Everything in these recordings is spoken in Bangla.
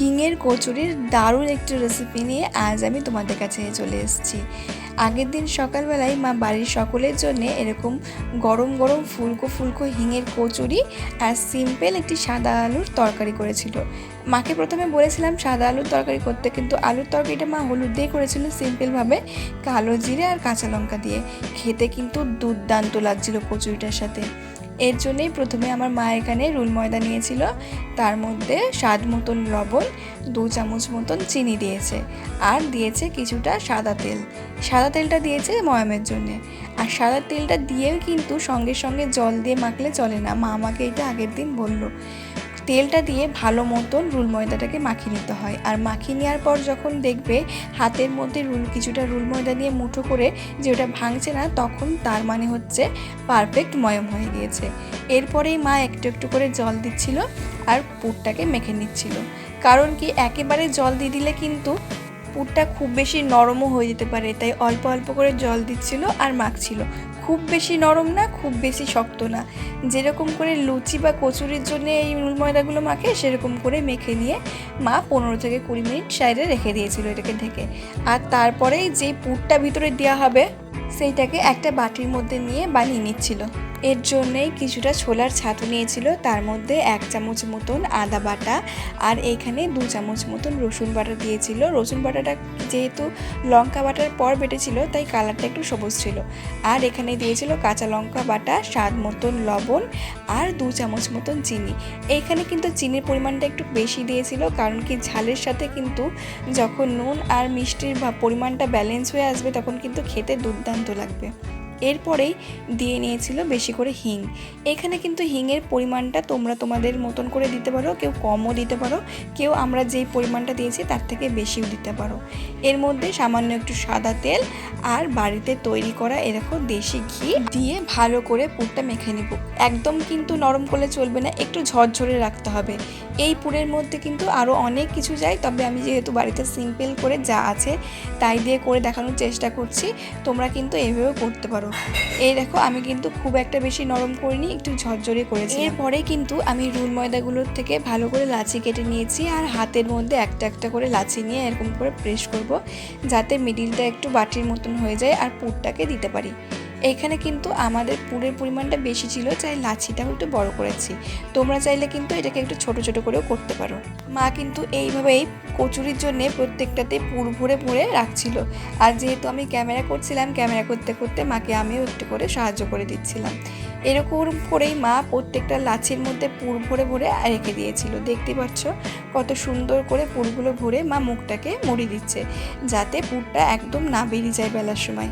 হিঙের কচুরির দারুণ একটি রেসিপি নিয়ে আজ আমি তোমাদের কাছে চলে এসেছি। আগের দিন সকালবেলায় মা বাড়ির সকলের জন্য এরকম গরম গরম ফুলকো ফুলকো হিঙের কচুরি আর সিম্পল একটি সাদা আলুর তরকারি করেছিল। মাকে প্রথমে বলেছিলাম সাদা আলুর তরকারি করতে কিন্তু আলুর তরকারিটা মা হলুদ দিয়ে করেছিল সিম্পলভাবে কালো জিরে আর কাঁচা লঙ্কা দিয়ে। খেতে কিন্তু দুর্দান্ত লাগছিল কচুরিটার সাথে। এর জন্যই প্রথমে আমার মা এখানে রুল ময়দা নিয়েছিল। তার মধ্যে স্বাদ মতন লবণ, দু চামচ মতন চিনি দিয়েছে আর দিয়েছে কিছুটা সাদা তেল। সাদা তেলটা দিয়েছে ময়ামের জন্যে। আর সাদা তেলটা দিয়েও কিন্তু সঙ্গে সঙ্গে জল দিয়ে মাখলে চলে না। মা আমাকে এটা আগের দিন বলল। তেলটা দিয়ে ভালো মতন রুল ময়দাটাকে মাখিয়ে নিতে হয়। আর মাখিয়ে নেওয়ার পর যখন দেখবে হাতের মধ্যে রুল, কিছুটা রুল ময়দা দিয়ে মুঠো করে যে ওটা ভাঙছে না, তখন তার মানে হচ্ছে পারফেক্ট ময়ম হয়ে গিয়েছে। এরপরেই মা একটু একটু করে জল দিচ্ছিল আর পুরটাকে মেখে নিচ্ছিল। কারণ কি, একেবারে জল দিয়ে দিলে কিন্তু পুরটা খুব বেশি নরমও হয়ে যেতে পারে, তাই অল্প অল্প করে জল দিচ্ছিল আর মাখছিল। খুব বেশি নরম না, খুব বেশি শক্ত না। যেরকম করে লুচি বা কচুরির জন্য এই রুল ময়দাগুলো মাখে, সেরকম করে মেখে নিয়ে মা পনেরো থেকে কুড়ি মিনিট সাইডে রেখে দিয়েছিল এটাকে ঢেকে। আর তারপরেই যে পুরটা ভিতরে দেওয়া হবে, সেইটাকে একটা বাটির মধ্যে নিয়ে বানিয়ে নিচ্ছিল। এর জন্যেই কিছুটা ছোলার ছাতু নিয়েছিল। তার মধ্যে এক চামচ মতন আদা বাটা আর এখানে দু চামচ মতন রসুন বাটা দিয়েছিল। রসুন বাটাটা যেহেতু লঙ্কা বাটার পর বেটেছিল, তাই কালারটা একটু সবুজ ছিল। আর এখানে দিয়েছিল কাঁচা লঙ্কা বাটা, স্বাদ মতন লবণ আর দু চামচ মতন চিনি। এইখানে কিন্তু চিনির পরিমাণটা একটু বেশি দিয়েছিল, কারণ কি ঝালের সাথে কিন্তু যখন নুন আর মিষ্টির পরিমাণটা ব্যালেন্স হয়ে আসবে, তখন কিন্তু খেতে দুর্দান্ত লাগবে। এরপরেই দিয়ে নিয়েছিল বেশি করে হিং। এখানে কিন্তু হিংয়ের পরিমাণটা তোমরা তোমাদের মতন করে দিতে পারো, কেউ কমও দিতে পারো, কেউ আমরা যেই পরিমাণটা দিয়েছি তার থেকে বেশিও দিতে পারো। এর মধ্যে সামান্য একটু সাদা তেল আর বাড়িতে তৈরি করা এরকম দেশি ঘি দিয়ে ভালো করে পুরটা মেখে নিব। একদম কিন্তু নরম করলে চলবে না, একটু ঝরঝরে রাখতে হবে। এই পুরের মধ্যে কিন্তু আরও অনেক কিছু যায়, তবে আমি যেহেতু বাড়িতে সিম্পল করে যা আছে তাই দিয়ে করে দেখানোর চেষ্টা করছি, তোমরা কিন্তু এইভাবেও করতে পারো। এই দেখো, আমি কিন্তু খুব একটা বেশি নরম করিনি, একটু ঝরঝরে করেছি এরপরে কিন্তু আমি রুল ময়দাগুলোর থেকে ভালো করে লাচি কেটে নিয়েছি, আর হাতের মধ্যে একটা একটা করে লাচি নিয়ে এরকম করে প্রেস করব, যাতে মিডিলটা একটু বাটির মতন হয়ে যায় আর পুরটাকে দিতে পারি। এখানে কিন্তু আমাদের পুরের পরিমাণটা বেশি ছিল চাই লাচিটাও একটু বড় করেছি। তোমরা চাইলে কিন্তু এটাকে একটু ছোট ছোট করেও করতে পারো। মা কিন্তু এইভাবেই কচুরির জন্যে প্রত্যেকটাতে পুর ভরে ভরে রাখছিল। আর যেহেতু আমি ক্যামেরা করছিলাম, ক্যামেরা করতে করতে মাকে আমিও একটু করে সাহায্য করে দিচ্ছিলাম। এরকম করেই মা প্রত্যেকটা লাচির মধ্যে পুর ভরে ভরে রেখে দিয়েছিল। দেখতে পাচ্ছ কত সুন্দর করে পুরগুলো ভরে মা মুখটাকে মুড়ি দিচ্ছে, যাতে পুরটা একদম না বেরিয়ে যায় বেলার সময়।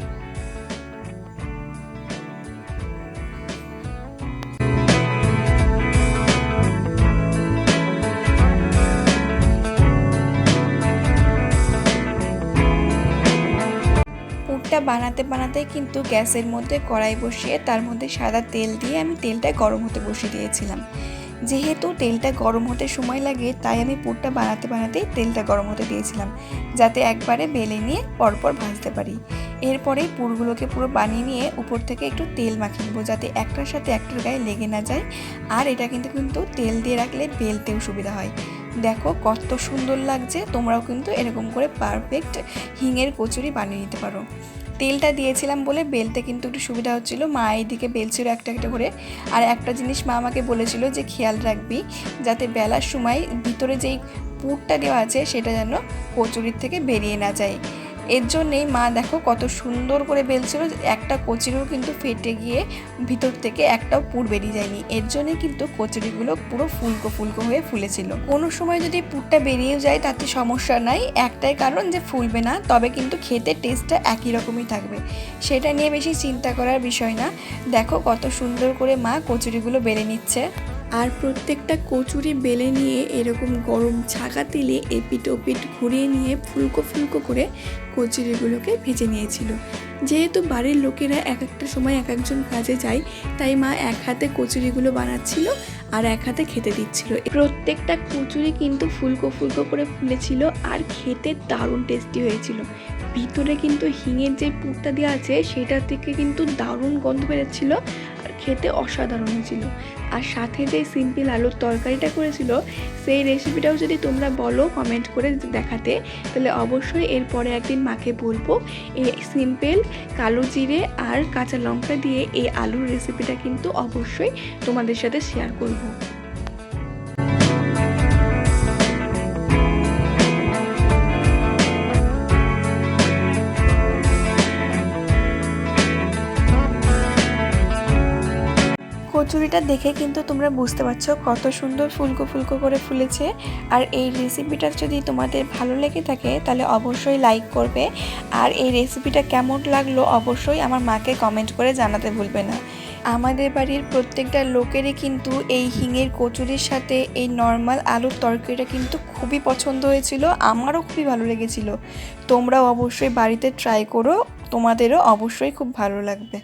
পুরটা বানাতে বানাতে কিন্তু গ্যাসের মধ্যে কড়াই বসিয়ে তার মধ্যে সাদা তেল দিয়ে আমি তেলটা গরম হতে বসিয়ে দিয়েছিলাম। যেহেতু তেলটা গরম হতে সময় লাগে, তাই আমি পুরটা বানাতে বানাতেই তেলটা গরম হতে দিয়েছিলাম, যাতে একবারে বেলে নিয়ে পরপর ভাজতে পারি। এরপরে পুরগুলোকে পুরো বানিয়ে নিয়ে উপর থেকে একটু তেল মাখিয়ে নেব, যাতে একটার সাথে একটার গায়ে লেগে না যায়। আর এটা কিন্তু কিন্তু তেল দিয়ে রাখলে বেলতেও সুবিধা হয়। দেখো, কত সুন্দর লাগছে। তোমরাও কিন্তু এরকম করে পারফেক্ট হিঙের কচুরি বানিয়ে নিতে পারো। তেলটা দিয়েছিলাম বলে বেলতে কিন্তু একটু সুবিধা হচ্ছিল। মা এইদিকে বেলছিল একটা একটা করে। আর একটা জিনিস মা আমাকে বলেছিল যে, খেয়াল রাখবি যাতে বেলার সময় ভিতরে যেই পুরটা দেওয়া আছে, সেটা যেন কচুরির থেকে বেরিয়ে না যায়। এর জন্যেই মা দেখো কত সুন্দর করে বেলছিল একটা কচুরিও কিন্তু ফেটে গিয়ে ভিতর থেকে একটাও পুর বেরিয়ে যায়নি। এর জন্যে কিন্তু কচুরিগুলো পুরো ফুলকো ফুলকো হয়ে ফুলেছিল। কোনো সময় যদি পুরটা বেরিয়েও যায় তাতে সমস্যা নাই, একটাই কারণ যে ফুলবে না, তবে কিন্তু খেতে টেস্টটা একই রকমই থাকবে। সেটা নিয়ে বেশি চিন্তা করার বিষয় না। দেখো কত সুন্দর করে মা কচুরিগুলো বেড়ে নিচ্ছে। আর প্রত্যেকটা কচুরি বেলে নিয়ে এরকম গরম ছাকা তেলে এপিট ওপিট ঘুরিয়ে নিয়ে ফুলকো ফুলকো করে কচুরিগুলোকে ভেজে নিয়েছিল। যেহেতু বাড়ির লোকেরা এক একটা সময় এক একজন কাজে যায়, তাই মা এক হাতে কচুরিগুলো বানাচ্ছিল আর এক হাতে খেতে দিচ্ছিল। প্রত্যেকটা কচুরি কিন্তু ফুলকো ফুলকো করে ফুলেছিল আর খেতে দারুণ টেস্টি হয়েছিল। ভিতরে কিন্তু হিঙের যে পুরটা দেওয়া আছে, সেটা থেকে কিন্তু দারুণ গন্ধ বেরোচ্ছিল খেতে অসাধারণ হয়েছিল। আর সাথে যে সিম্পল আলুর তরকারিটা করেছিল, সেই রেসিপিটাও যদি তোমরা বলো কমেন্ট করে দেখাতে, তাহলে অবশ্যই এরপরে একদিন মাকে বলব এই সিম্পল কালো জিরে আর কাঁচা লঙ্কা দিয়ে এই আলুর রেসিপিটা কিন্তু অবশ্যই তোমাদের সাথে শেয়ার করব। কচুরিটা দেখে কিন্তু তোমরা বুঝতে পারছ কত সুন্দর ফুলকো ফুলকো করে ফুলেছে। আর এই রেসিপিটা যদি তোমাদের ভালো লেগে থাকে, তাহলে অবশ্যই লাইক করবে। আর এই রেসিপিটা কেমন লাগল অবশ্যই আমার মাকে কমেন্ট করে জানাতে ভুলবে না। আমাদের বাড়ির প্রত্যেকটা লোকেরই কিন্তু এই হিঙের কচুরির সাথে এই নর্মাল আলুর তরকারিটা কিন্তু খুবই পছন্দ হয়েছিল, আমারও খুবই ভালো লেগেছিল। তোমরাও অবশ্যই বাড়িতে ট্রাই করো, তোমাদেরও অবশ্যই খুব ভালো লাগবে।